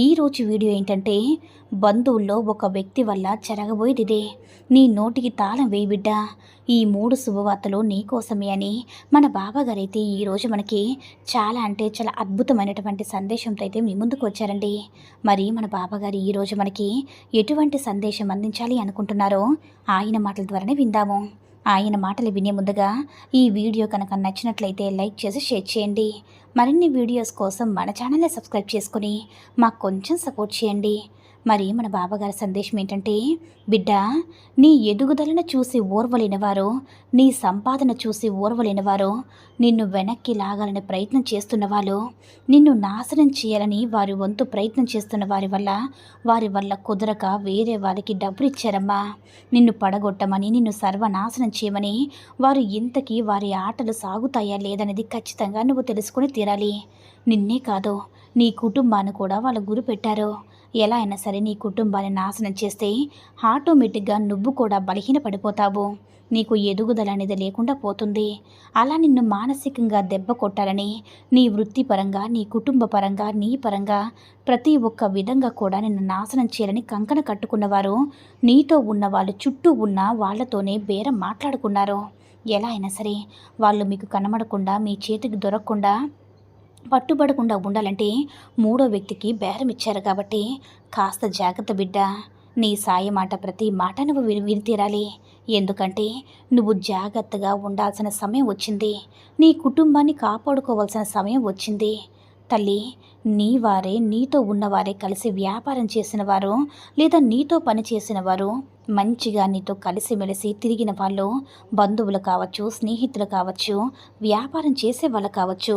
ఈరోజు వీడియో ఏంటంటే బంధువుల్లో ఒక వ్యక్తి వల్ల చెరగబోయేదిదే. నీ నోటికి తాళం వేయి బిడ్డ. ఈ మూడు శుభవార్తలు నీకోసమే అని మన బాబాగారైతే ఈరోజు మనకి చాలా అంటే చాలా అద్భుతమైనటువంటి సందేశంతో అయితే మీ ముందుకు వచ్చారండి. మరి మన బాబాగారు ఈరోజు మనకి ఎటువంటి సందేశం అందించాలి అనుకుంటున్నారో ఆయన మాటల ద్వారానే విందాము. ఆయన మాటలు వినే ముందుగా ఈ వీడియో కనుక నచ్చినట్లయితే లైక్ చేసి షేర్ చేయండి. మరిన్ని వీడియోస్ కోసం మన ఛానల్ని సబ్స్క్రైబ్ చేసుకుని మాకు కొంచెం సపోర్ట్ చేయండి. మరి మన బాబాగారి సందేశం ఏంటంటే బిడ్డ నీ ఎదుగుదలను చూసి ఓర్వలేనివారు నీ సంపాదన చూసి ఓర్వలేనివారు నిన్ను వెనక్కి లాగాలని ప్రయత్నం చేస్తున్న వాళ్ళు నిన్ను నాశనం చేయాలని వారి వంతు ప్రయత్నం చేస్తున్న వారి వల్ల వారి వల్ల కుదరక వేరే వారికి డబ్బులు ఇచ్చారమ్మా. నిన్ను పడగొట్టమని నిన్ను సర్వనాశనం చేయమని వారు ఇంతకీ వారి ఆటలు సాగుతాయా లేదనేది ఖచ్చితంగా నువ్వు తెలుసుకొని తీరాలి. నిన్నే కాదు నీ కుటుంబాన్ని కూడా వాళ్ళ గురి పెట్టారు ఎలా అయినా సరే నీ కుటుంబాన్ని నాశనం చేస్తే ఆటోమేటిక్గా నువ్వు కూడా బలహీన పడిపోతావు నీకు ఎదుగుదల అనేది లేకుండా పోతుంది. అలా నిన్ను మానసికంగా దెబ్బ కొట్టాలని నీ వృత్తిపరంగా నీ కుటుంబ పరంగా నీ పరంగా ప్రతి ఒక్క విధంగా కూడా నిన్ను నాశనం చేయాలని కంకణ కట్టుకున్నవారు నీతో ఉన్న వాళ్ళు చుట్టూ ఉన్న వాళ్ళతోనే బేరం మాట్లాడుకున్నారు. ఎలా అయినా సరే వాళ్ళు మీకు కనబడకుండా మీ చేతికి దొరకకుండా పట్టుబడకుండా ఉండాలంటే మూడో వ్యక్తికి బేరం ఇచ్చారు కాబట్టి కాస్త జాగ్రత్త బిడ్డ. నీ సాయి మాట ప్రతి మాట నువ్వు విని విని తీరాలి. ఎందుకంటే నువ్వు జాగ్రత్తగా ఉండాల్సిన సమయం వచ్చింది. నీ కుటుంబాన్ని కాపాడుకోవాల్సిన సమయం వచ్చింది. తల్లి నీ వారే నీతో ఉన్నవారే కలిసి వ్యాపారం చేసిన వారు లేదా నీతో పని చేసిన వారు మంచిగా నీతో కలిసిమెలిసి తిరిగిన వాళ్ళు బంధువులు కావచ్చు స్నేహితులు కావచ్చు వ్యాపారం చేసే వాళ్ళు కావచ్చు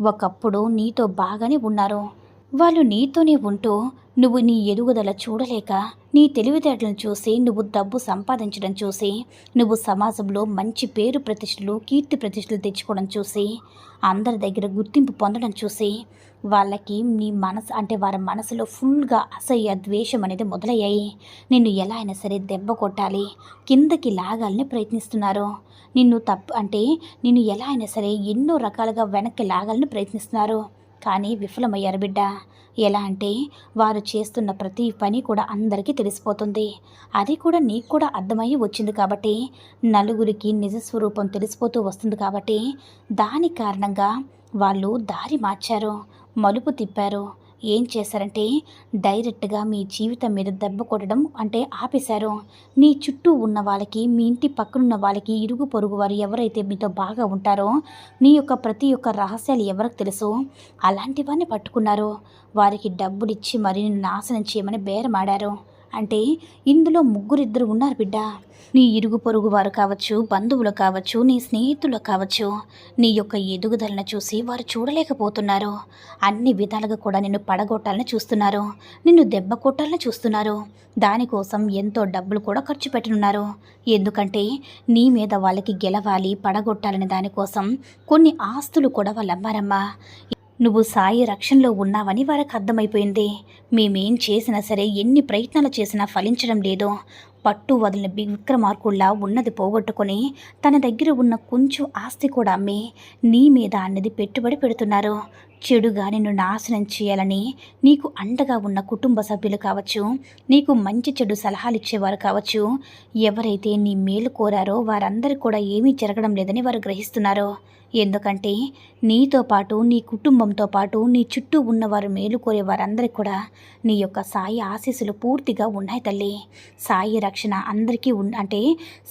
ఒకప్పుడు నీతో బాగానే ఉన్నారు. వాళ్ళు నీతోనే ఉంటూ నువ్వు నీ ఎదుగుదల చూడలేక నీ తెలివితేటలను చూసి నువ్వు డబ్బు సంపాదించడం చూసి నువ్వు సమాజంలో మంచి పేరు ప్రతిష్టలు కీర్తి ప్రతిష్టలు తెచ్చుకోవడం చూసి అందరి దగ్గర గుర్తింపు పొందడం చూసి వాళ్ళకి నీ మనసు అంటే వారి మనసులో ఫుల్గా అసహ్య ద్వేషం అనేది మొదలయ్యాయి. నిన్ను ఎలా అయినా సరే దెబ్బ కొట్టాలి. కిందకి లాగాలని ప్రయత్నిస్తున్నారు. నిన్ను తప్పు అంటే నిన్ను ఎలా అయినా సరే ఎన్నో రకాలుగా వెనక్కి లాగాలని ప్రయత్నిస్తున్నారు. కానీ విఫలమయ్యారు బిడ్డ. ఎలా అంటే వారు చేస్తున్న ప్రతి పని కూడా అందరికీ తెలిసిపోతుంది. అది కూడా నీకు కూడా అర్థమయ్యి వచ్చింది కాబట్టి నలుగురికి నిజస్వరూపం తెలిసిపోతూ వస్తుంది కాబట్టి దాని కారణంగా వాళ్ళు దారి మార్చారు మలుపు తిప్పారు. ఏం చేశారంటే డైరెక్ట్గా మీ జీవితం మీద దెబ్బ కొట్టడం అంటే ఆపేశారు. నీ చుట్టూ ఉన్న వాళ్ళకి మీ ఇంటి పక్కనున్న వాళ్ళకి ఇరుగు పొరుగు వారు ఎవరైతే మీతో బాగా ఉంటారో నీ యొక్క ప్రతి ఒక్క రహస్యాలు ఎవరికి తెలుసు అలాంటి వారిని పట్టుకున్నారు. వారికి డబ్బులు ఇచ్చి మరి నాశనం చేయమని బేరమాడారు. అంటే ఇందులో ముగ్గురిద్దరు ఉన్నారు బిడ్డ. నీ ఇరుగు పొరుగు వారు కావచ్చు బంధువులు కావచ్చు నీ స్నేహితులు కావచ్చు నీ యొక్క ఎదుగుదలను చూసి వారు చూడలేకపోతున్నారు. అన్ని విధాలుగా కూడా నిన్ను పడగొట్టాలని చూస్తున్నారు. నిన్ను దెబ్బ కొట్టాలని చూస్తున్నారు. దానికోసం ఎంతో డబ్బులు కూడా ఖర్చు పెట్టనున్నారు. ఎందుకంటే నీ మీద వాళ్ళకి గెలవాలి పడగొట్టాలనే దానికోసం కొన్ని ఆస్తులు కూడా వాళ్ళు అమ్మారమ్మా నువ్వు సాయి రక్షణలో ఉన్నావని వారికి అర్థమైపోయింది. మేమేం చేసినా సరే ఎన్ని ప్రయత్నాలు చేసినా ఫలించడం లేదో. పట్టు వదిలిన విక్రమార్కుల్లా ఉన్నది పోగొట్టుకొని తన దగ్గర ఉన్న కొంచెం ఆస్తి కూడా అమ్మి నీ మీద అన్నది పెట్టుబడి పెడుతున్నారు. చెడుగా నిన్ను నాశనం చేయాలని నీకు అండగా ఉన్న కుటుంబ సభ్యులు కావచ్చు నీకు మంచి చెడు సలహాలు ఇచ్చేవారు కావచ్చు. ఎవరైతే నీ మేలు కోరారో వారందరికీ కూడా ఏమీ జరగడం లేదని వారు గ్రహిస్తున్నారో. ఎందుకంటే నీతో పాటు నీ కుటుంబంతో పాటు నీ చుట్టూ ఉన్నవారు మేలు కోరే వారందరికీ కూడా నీ యొక్క సాయి ఆశీస్సులు పూర్తిగా ఉన్నాయి తల్లి. సాయి రక్షణ అందరికీ ఉన్ అంటే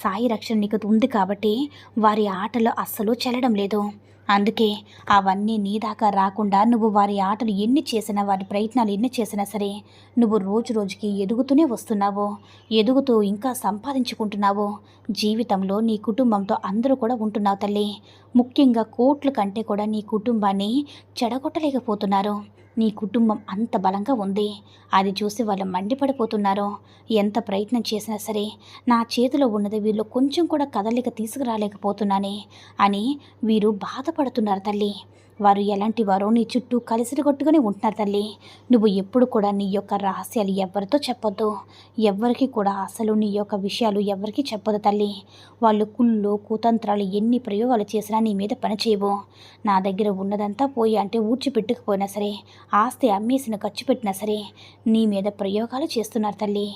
సాయి రక్షణ నీకు ఉంది కాబట్టి వారి ఆటలో అస్సలు చెల్లడం లేదు. అందుకే అవన్నీ నీ దాకా రాకుండా నువ్వు వారి ఆటలు ఎన్ని చేసినా వారి ప్రయత్నాలు ఎన్ని చేసినా సరే నువ్వు రోజు రోజుకి ఎదుగుతూనే వస్తున్నావు. ఎదుగుతూ ఇంకా సంపాదించుకుంటున్నావు. జీవితంలో నీ కుటుంబంతో అందరూ కూడా ఉంటున్నావు తల్లి. ముఖ్యంగా కోట్ల కంటే కూడా నీ కుటుంబాన్ని చెడగొట్టలేకపోతున్నారు. నీ కుటుంబం అంత బలంగా ఉంది. అది చూసి వాళ్ళు మండిపడిపోతున్నారో ఎంత ప్రయత్నం చేసినా సరే నా చేతిలో ఉన్నది వీళ్ళు కొంచెం కూడా కదలిక తీసుకురాలేకపోతున్నానే అని వీరు బాధపడుతున్నారు తల్లి. వారు ఎలాంటి వారో నీ చుట్టూ కలిసిరగొట్టుకుని ఉంటున్నారు తల్లి. నువ్వు ఎప్పుడు కూడా నీ యొక్క రహస్యాలు ఎవరితో చెప్పొద్దు. ఎవ్వరికి కూడా అసలు నీ యొక్క విషయాలు ఎవరికి చెప్పదు తల్లి. వాళ్ళు కుళ్ళు కుతంత్రాలు ఎన్ని ప్రయోగాలు చేసినా నీ మీద పని చేయవు. నా దగ్గర ఉన్నదంతా పోయి అంటే ఊడ్చిపెట్టుకుపోయినా సరే ఆస్తి అమ్మేసిన ఖర్చు పెట్టినా సరే నీ మీద ప్రయోగాలు చేస్తున్నారు తల్లి.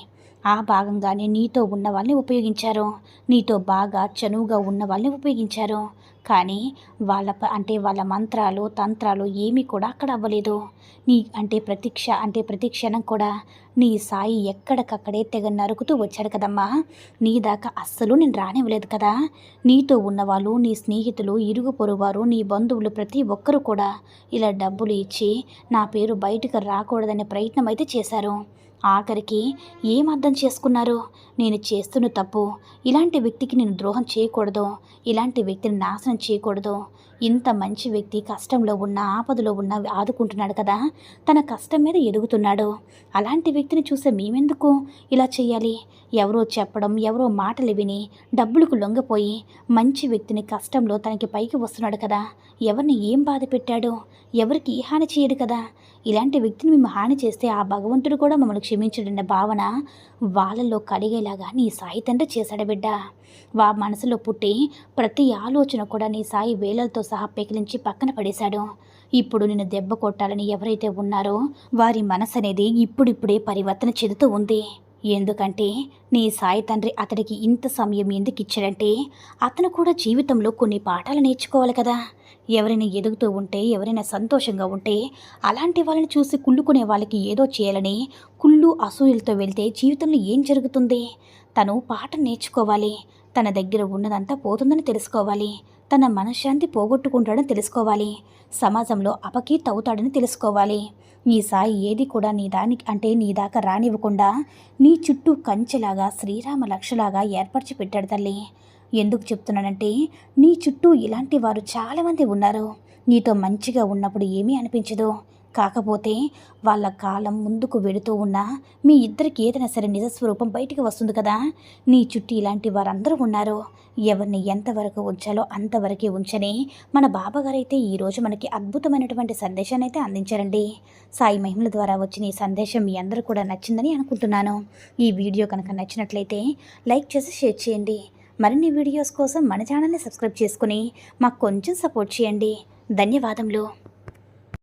ఆ భాగంగానే నీతో ఉన్న వాళ్ళని ఉపయోగించారు. నీతో బాగా చనువుగా ఉన్న వాళ్ళని ఉపయోగించారు. కానీ వాళ్ళ ప- అంటే వాళ్ళ మంత్రాలు తంత్రాలు ఏమీ కూడా అక్కడ అవ్వలేదు. నీ అంటే ప్రతీక్ష అంటే ప్రతిక్షణం కూడా నీ సాయి ఎక్కడికక్కడే తెగ నరుకుతూ వచ్చాడు కదమ్మా. నీ దాకా అస్సలు నేను రానివ్వలేదు కదా. నీతో ఉన్నవాళ్ళు నీ స్నేహితులు ఇరుగు పొరుగువారు నీ బంధువులు ప్రతి ఒక్కరూ కూడా ఇలా డబ్బులు ఇచ్చి నా పేరు బయటకు రాకూడదనే ప్రయత్నం అయితే చేశారు. ఆఖరికి ఏం అర్థం చేసుకున్నారు? నేను చేస్తున్న తప్పు ఇలాంటి వ్యక్తికి నేను ద్రోహం చేయకూడదు ఇలాంటి వ్యక్తిని నాశనం చేయకూడదు ఇంత మంచి వ్యక్తి కష్టంలో ఉన్న ఆపదలో ఉన్న ఆదుకుంటున్నాడు కదా. తన కష్టం మీద ఎదుగుతున్నాడు. అలాంటి వ్యక్తిని చూసే మేమెందుకు ఇలా చేయాలి ఎవరో చెప్పడం ఎవరో మాటలు విని డబ్బులకు లొంగపోయి మంచి వ్యక్తిని కష్టంలో తనకి పైకి వస్తున్నాడు కదా. ఎవరిని ఏం బాధ పెట్టాడు? ఎవరికి ఏ హాని చేయడు కదా. ఇలాంటి వ్యక్తిని మేము హాని చేస్తే ఆ భగవంతుడు కూడా మమ్మల్ని క్షమించడన్న భావన వాళ్ళలో కలిగేలాగా నీ సాయి తండ్రి చేశాడు బిడ్డ. వా మనసులో పుట్టి ప్రతి ఆలోచన కూడా నీ సాయి వేలలతో సహా పెకిలించి పక్కన పడేశాడు. ఇప్పుడు నిన్ను దెబ్బ కొట్టాలని ఎవరైతే ఉన్నారో వారి మనసు అనేది ఇప్పుడిప్పుడే పరివర్తన చెందుతూ ఉంది. ఎందుకంటే నీ సాయి తండ్రి అతడికి ఇంత సమయం ఎందుకు ఇచ్చాడంటే అతను కూడా జీవితంలో కొన్ని పాఠాలు నేర్చుకోవాలి కదా. ఎవరైనా ఎదుగుతూ ఉంటే ఎవరైనా సంతోషంగా ఉంటే అలాంటి వాళ్ళని చూసి కుళ్ళుకునే వాళ్ళకి ఏదో చేయాలని కుళ్ళు అసూయలతో వెళ్తే జీవితంలో ఏం జరుగుతుంది? తను పాఠం నేర్చుకోవాలి. తన దగ్గర ఉన్నదంతా పోతుందని తెలుసుకోవాలి. తన మనశ్శాంతి పోగొట్టుకుంటాడని తెలుసుకోవాలి. సమాజంలో అపకీర్తి అవుతాడని తెలుసుకోవాలి. నీ సాయి ఏది కూడా నీ దానికి అంటే నీ దాకా రానివ్వకుండా నీ చుట్టూ కంచెలాగా శ్రీరామ లక్షలాగా ఏర్పరిచి పెట్టాడు తల్లి. ఎందుకు చెప్తున్నానంటే నీ చుట్టూ ఇలాంటి వారు చాలామంది ఉన్నారు. నీతో మంచిగా ఉన్నప్పుడు ఏమీ అనిపించదు. కాకపోతే వాళ్ళ కాలం ముందుకు వెడుతూ ఉన్నా మీ ఇద్దరికి ఏదైనా సరే నిజస్వరూపం బయటికి వస్తుంది కదా. నీ చుట్టూ ఇలాంటి వారందరూ ఉన్నారు. ఎవరిని ఎంతవరకు ఉంచాలో అంతవరకే ఉంచని మన బాబాగారైతే ఈరోజు మనకి అద్భుతమైనటువంటి సందేశాన్ని అయితే అందించారండి. సాయి మహిమల ద్వారా వచ్చిన ఈ సందేశం మీ అందరూ కూడా నచ్చిందని అనుకుంటున్నాను. ఈ వీడియో కనుక నచ్చినట్లయితే లైక్ చేసి షేర్ చేయండి. మరిన్ని వీడియోస్ కోసం మన ఛానల్ని సబ్స్క్రైబ్ చేసుకుని మాకు కొంచెం సపోర్ట్ చేయండి. ధన్యవాదములు.